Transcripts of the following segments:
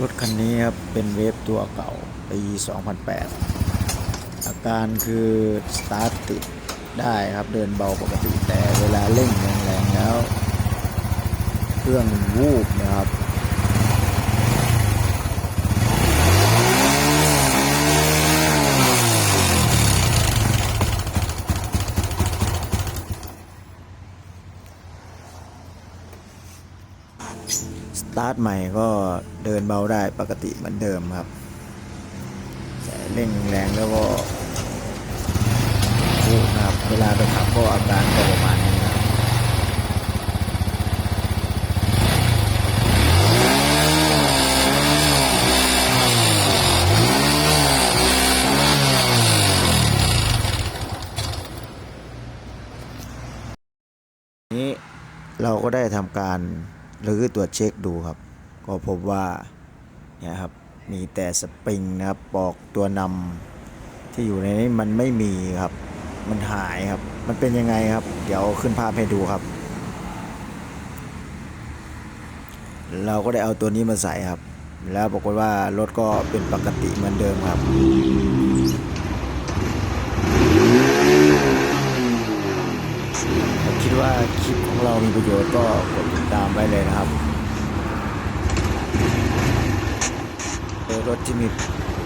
รถคันนี้ครับ เป็นเวฟตัวเก่าปี 2008 อาการคือสตาร์ทติดได้ครับเดินเบาปกติแต่เวลาเร่งแรงๆแล้ว เครื่องวูบนะครับ สตาร์ทใหม่ก็เดินเบาได้ปกติเหมือนเดิมครับแต่เร่งแรงแล้วก็วูนะครับ เวลาไปขับก็อาการก็ประมาณนี้ครับนี้เราก็ได้ทำการ หรือตรวจเช็คดูครับ ก็พบว่าเนี่ยครับมีแต่สปริงนะครับปลอกตัวนำที่อยู่ในนี้มันไม่มีครับ มันหายครับ มันเป็นยังไงครับ เดี๋ยวขึ้นภาพให้ดูครับ เราก็ได้เอาตัวนี้มาใส่ครับ แล้วปรากฏว่ารถก็เป็นปกติเหมือนเดิมครับคิดว่าคลิปของเรามีประโยชน์ก็กด ตามไว้เลยนะครับรถที่มี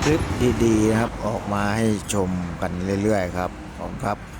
คลิปดีๆนะครับ ออกมาให้ชมกันเรื่อยๆครับ ขอบคุณครับ